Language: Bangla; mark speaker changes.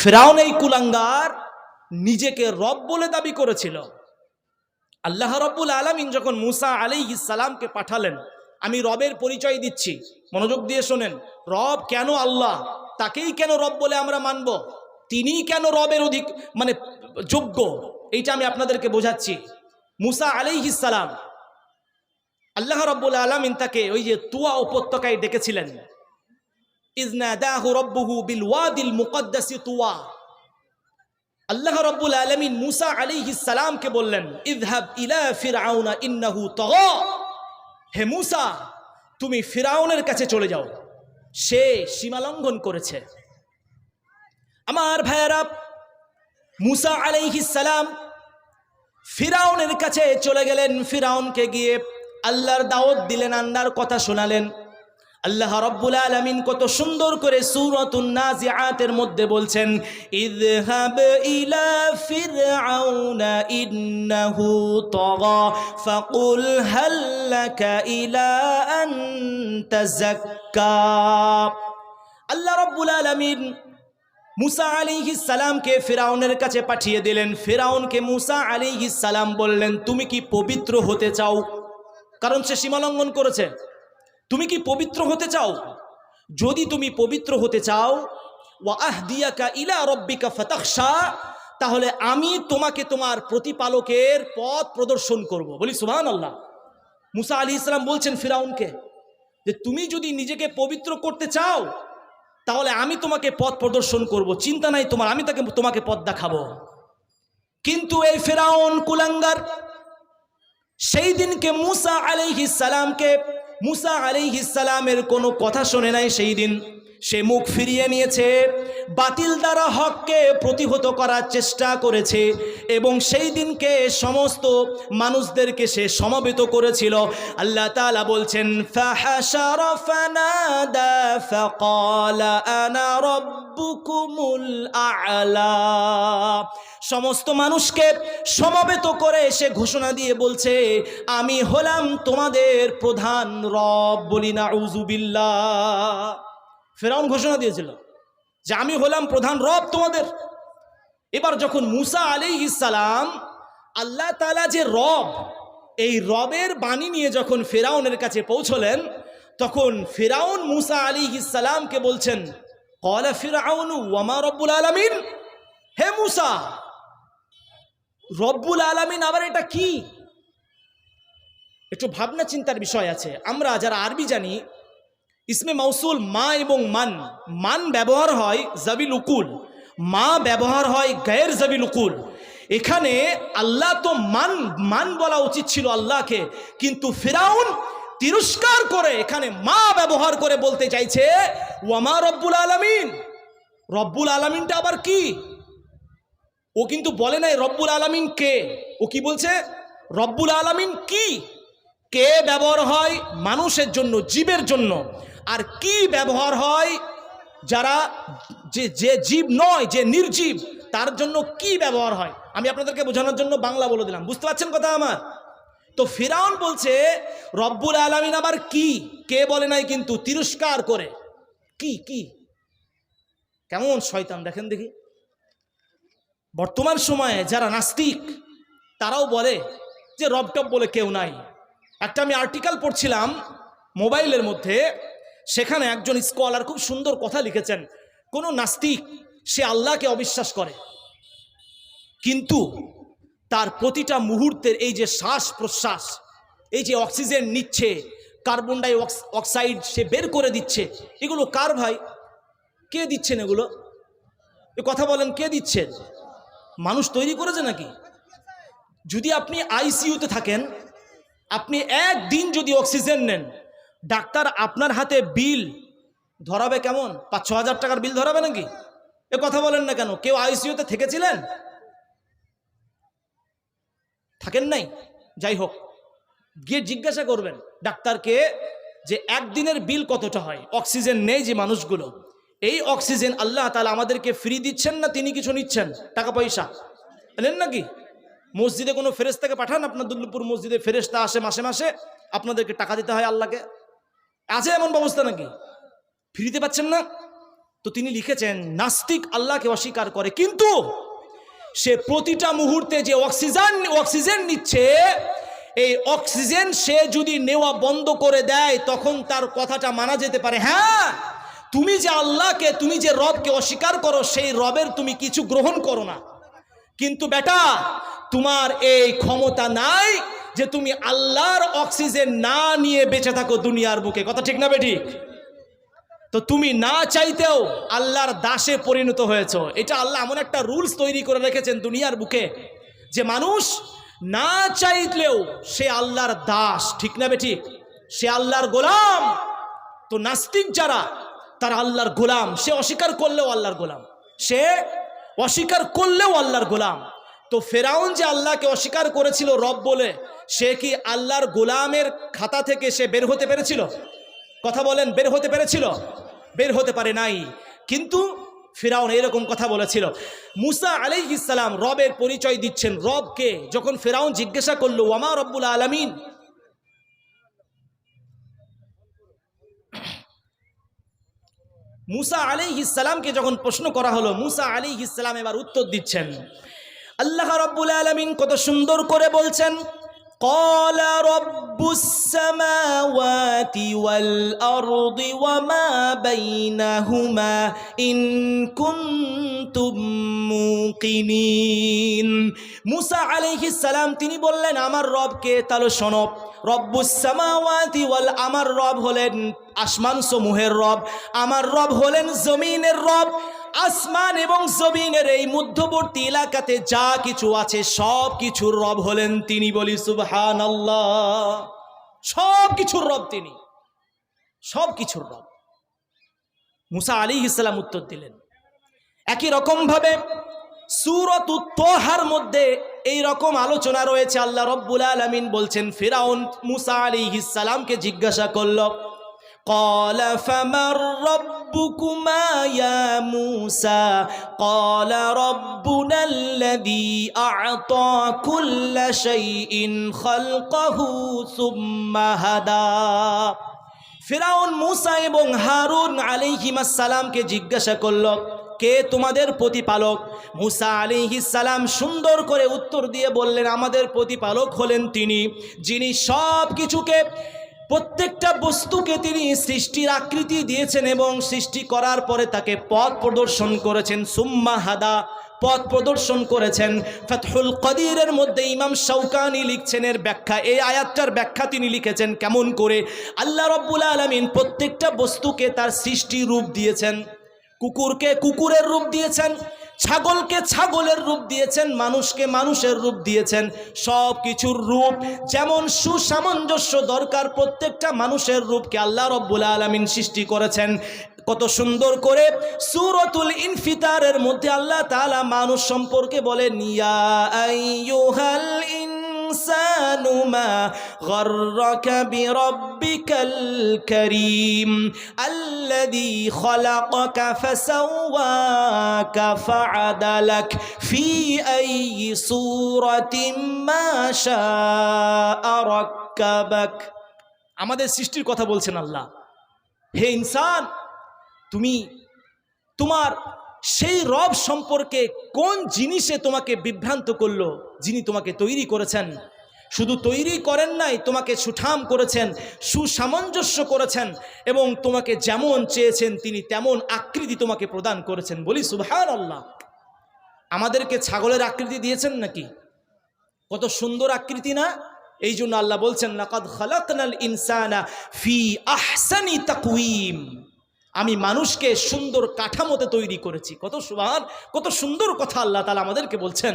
Speaker 1: ফেরাউন এই কুলাঙ্গার নিজেকে রব বলে দাবি করেছিল। আল্লাহ রব্বুল আলমিন যখন মুসা আলী ইসালামকে পাঠালেন, আমি রবের পরিচয় দিচ্ছি, মনোযোগ দিয়ে শোনেন, রব কেন আল্লাহ? তাকেই কেন রব বলে আমরা মানব? তিনিই কেন রবের অধিক মানে যোগ্য? এইটা আমি আপনাদেরকে বোঝাচ্ছি। মুসা আলী ইসালাম আল্লাহ রব্বুল আলমিন তাকে ওই যে তুয়া উপত্যকায় ডেকেছিলেন। রব্বুহু বিল তুয়া। মুসা সালামকে বললেন ইলা তুমি কাছে চলে যাও। সে সীমালঙ্ঘন করেছে। আমার ভাইয়ারা, মুসা সালাম ফিরাউনের কাছে চলে গেলেন। ফিরাউনকে গিয়ে আল্লাহর দাওয়াত দিলেন আন্নার কথা শোনালেন। আল্লাহ রব্বুল আলামিন কত সুন্দর করে সূরাতুন নাজিআতের মধ্যে বলছেন ইযহাব ইলা ফিরআউনা আল্লাহ রব্বুল আলামিন মুসা আলিহিস সালামকে ফেরাউনের কাছে পাঠিয়ে দিলেন। ফেরাউনকে মুসা আলিহিস সালাম বললেন, তুমি কি পবিত্র হতে চাও? কারণ সে সীমালঙ্ঘন করেছে। তুমি কি পবিত্র হতে চাও? যদি তুমি পবিত্র হতে চাও, ওয়া আহদিয়াকা ইলা রব্বিকা ফাতাখশা, তাহলে আমি তোমাকে তোমার প্রতিপালকের পথ প্রদর্শন করব। বলি সুবহান আল্লাহ মুসা আলী ইসলাম বলছেন ফিরাউনকে যে তুমি যদি নিজেকে পবিত্র করতে চাও, তাহলে আমি তোমাকে পথ প্রদর্শন করব। চিন্তা নাই তোমার, আমি তাকে, তোমাকে পথ দেখাবো। কিন্তু এই ফেরাউন কুলাঙ্গার, সেই দিনকে মুসা আলাইহিস সালামকে মুসা আলাইহিস ইসালামের কোনো কথা শোনে নাই সেই দিন। সে মুখ ফিরিয়ে নিয়েছে, বাতিল দ্বারা হককে প্রতিহত করার চেষ্টা করেছে এবং সেই দিনকে সমস্ত মানুষদেরকে সে সমবেত করেছিল। আল্লাহ তালা বলছেন সমস্ত মানুষকে সমবেত করে সে ঘোষণা দিয়ে বলছে, আমি হলাম তোমাদের প্রধান রব বলি না উজুবিল্লা ফেরাউন ঘোষণা দিয়েছিল যে আমি হলাম প্রধান রব তোমাদের। এবার যখন মুসা আলী ইসালাম আল্লাহ তালা যে রব, এই রবের বাণী নিয়ে যখন ফেরাউনের কাছে পৌঁছলেন, তখন ফেরাউন মুসা আলী ইসালামকে বলছেন, কলা ফিরাউন ওয়ামা রব্বুল আলমিন? হে মুসা, রব্বুল আলমিন আবার এটা কি? একটু ভাবনা চিন্তার বিষয় আছে। আমরা যারা আরবি জানি ইসমে মৌসুল মা এবং মান। মান ব্যবহার হয় জাবিল উকুল। মা ব্যবহার হয় গায়ের জাবিল উকুল। এখানে আল্লাহ তো মান মান বলা উচিত ছিল আল্লাহকে। কিন্তু ফেরাউন তিরস্কার করে এখানে মা ব্যবহার করে বলতে চাইছে, ওয়ামা রব্বুল আলমিন। রব্বুল আলমিনটা আবার কি? ও কিন্তু বলে নাই রব্বুল আলমিন কে? ও কি বলছে? রব্বুল আলমিন কি? কে ব্যবহার হয়? মানুষের জন্য, জীবের জন্য। আর কি ব্যবহার হয়? যারা যে যে জীব নয়, যে নির্জীব, তার জন্য কি ব্যবহার হয়? আমি আপনাদেরকে বোঝানোর জন্য বাংলা বলে দিলাম। বুঝতে পারছেন কথা আমার? তো ফিরাউন বলছে, রব্বুল আলমিন আবার কি? কে বলে নাই কিন্তু তিরস্কার করে? কি কি? কেমন শয়তান? দেখেন দেখি। বর্তমান সময়ে যারা নাস্তিক, তারাও বলে যে রবটপ বলে কেউ নাই। একটা আমি আর্টিকেল পড়ছিলাম মোবাইলের মধ্যে সেখানে একজন স্কলার খুব সুন্দর কথা লিখেছেন, কোনো নাস্তিক, সে আল্লাহকে অবিশ্বাস করে। কিন্তু তার প্রতিটা মুহূর্তের এই যে শ্বাস প্রশ্বাস, এই যে অক্সিজেন নিচ্ছে, কার্বন ডাই অক্সাইড সে বের করে দিচ্ছে, এগুলো কার ভাই? কে দিচ্ছেন এগুলো? এ কথা বলেন, কে দিচ্ছেন? মানুষ তৈরি করেছে নাকি? যদি আপনি আইসিইউতে থাকেন, আপনি একদিন যদি অক্সিজেন নেন ডাক্তার আপনার হাতে বিল ধরাবে কেমন? পাঁচ ছ হাজার টাকার বিল ধরাবে নাকি? এ কথা বলেন না কেন? কেউ আইসিইউতে থেকেছিলেন? থাকেন নাই? যাই হোক, গিয়ে জিজ্ঞাসা করবেন ডাক্তারকে যে একদিনের বিল কতটা হয়? অক্সিজেন নেই যে মানুষগুলো। এই অক্সিজেন আল্লাহ তালা আমাদেরকে ফ্রি দিচ্ছেন না তিনি কিছু নিচ্ছেন? টাকা পয়সা। নেন নাকি মসজিদে কোনো ফেরেস্তাকে পাঠান? আপনার দুল্লুপুর মসজিদে ফেরেস্তা আসে মাসে মাসে? আপনাদেরকে টাকা দিতে হয় আল্লাহকে? আছে এমন ব্যবস্থা নাকি? ফ্রিতে পাচ্ছেন না? তো তিনি লিখেছেন, নাস্তিক আল্লাহকে অস্বীকার করে, কিন্তু সে প্রতিটা মুহূর্তে যে অক্সিজেন অক্সিজেন নিচ্ছে, এই অক্সিজেন সে যদি নেওয়া বন্ধ করে দেয়, তখন তার কথাটা মানা যেতে পারে। হ্যাঁ তুমি যে আল্লাহকে, তুমি যে রবকে অস্বীকার করো, সেই রবের তুমি কিছু গ্রহণ করো না। কিন্তু বেটা, তোমার এই ক্ষমতা নাই যে তুমি আল্লাহর অক্সিজেন না নিয়ে বেঁচে থাকো দুনিয়ার বুকে। কথা ঠিক না বেঠিক তো তুমি না চাইতেও আল্লাহর দাসে পরিণত হয়েছ। এটা আল্লাহ এমন একটা রুলস তৈরি করে রেখেছেন দুনিয়ার বুকে যে মানুষ না চাইলেও সে আল্লাহর দাস। ঠিক না বেঠিক সে আল্লাহর গোলাম। তো নাস্তিক যারা, তারা আল্লাহর গোলাম। সে অস্বীকার করলেও আল্লাহর গোলাম। সে অস্বীকার করলেও আল্লাহর গোলাম। তো ফেরাউন যে আল্লাহকে অস্বীকার করেছিল রব বলে, সে কি আল্লাহর গোলামের খাতা থেকে সে বের হতে পেরেছিল? কথা বলেন, বের হতে পেরেছিল? বের হতে পারে নাই। কিন্তু ফেরাউন এরকম কথা বলেছিল। মুসা আলাই ইসালাম রবের পরিচয় দিচ্ছেন। রবকে যখন ফেরাউন জিজ্ঞাসা করল, ওয়ামা রব্বুল আলমিন? মুসা আলী ইসালামকে যখন প্রশ্ন করা হলো, মুসা আলী ইসলাম এবার উত্তর দিচ্ছেন। আল্লাহ রব্বুল আলমিন কত সুন্দর করে বলছেন قال رب السماوات والأرض وما بينهما إن كنتم موقنين মুসা আলাইহিস সালাম তিনি বললেন আমার রবকে তাহলে শোনো রব্বুস সামাওয়াতি ওয়াল আমার রব হলেন আসমান সমূহের রব আমার রব হলেন জমিনের রব আসমান এবং জমিনের এই মধ্যবর্তী এলাকাতে যা কিছু আছে, সব কিছুর রব হলেন তিনি বলি সুবহান আল্লাহ সব কিছুর রব তিনি। সব কিছুর রব। মুসা আলী ইসলাম উত্তর দিলেন, একই রকমভাবে সুরত উত্তহার মধ্যে এই রকম আলোচনা রয়েছে। আল্লাহ রব্বুল আলমিন বলছেন, ফেরাউন মুসা আলী ইসালামকে জিজ্ঞাসা করল কল রব? ربكما يا موسى قال ربنا الذي أعطى كل شيء خلقه ثم هدى. ফেরাউন মুসা এবং হারুন সালামকে জিজ্ঞাসা করল, কে তোমাদের প্রতিপালক? মুসা সালাম সুন্দর করে উত্তর দিয়ে বললেন, আমাদের প্রতিপালক হলেন তিনি, যিনি সব কিছুকে প্রত্যেকটা বস্তুকে তিনি সৃষ্টির আকৃতি দিয়েছেন এবং সৃষ্টি করার পরে তাকে পথ প্রদর্শন করেছেন। সুম্মা হাদা পথ প্রদর্শন করেছেন। ফতহুল কদিরের মধ্যে ইমাম শৌকানি লিখছেন এর ব্যাখ্যা। এই আয়াতটার ব্যাখ্যা তিনি লিখেছেন কেমন করে? আল্লাহ রব্বুল আলমিন প্রত্যেকটা বস্তুকে তার সৃষ্টি রূপ দিয়েছেন। কুকুরকে কুকুরের রূপ দিয়েছেন। ছাগলকে ছাগলের রূপ দিয়েছেন, মানুষকে মানুষের রূপ দিয়েছেন সব কিছুর রূপ যেমন সুসামঞ্জস্য দরকার প্রত্যেকটা মানুষের রূপকে আল্লাহ রব্বুল আলমিন সৃষ্টি করেছেন। কত সুন্দর করে সুরতুল ইনফিতারের মধ্যে আল্লাহ তালা মানুষ সম্পর্কে বলেন, ইয়া আইয়ুহাল الإنسان ما غرك بربك الكريم الذي خلقك فسواك فعدلك في أي صورة ما شاء ركبك আমাদের সৃষ্টির কথা বলছেন আল্লাহ হে ইনসান তুমি তোমার সেই রব সম্পর্কে কোন জিনিসে তোমাকে বিভ্রান্ত করল? যিনি তোমাকে তৈরি করেছেন। শুধু তৈরি করেন নাই, তোমাকে সুঠাম করেছেন, সুসামঞ্জস্য করেছেন এবং তোমাকে যেমন চেয়েছেন, তিনি তেমন আকৃতি তোমাকে প্রদান করেছেন। বলি সুভান আল্লাহ আমাদেরকে ছাগলের আকৃতি দিয়েছেন নাকি? কত সুন্দর আকৃতি না? এই জন্য আল্লাহ বলছেন, লাকাদ খালাকনাল ইনসানা ফি আহসানি তাকওয়িম। আমি মানুষকে সুন্দর কাঠামোতে তৈরি করেছি। কত সুবান, কত সুন্দর কথা আল্লাহ তালা আমাদেরকে বলছেন।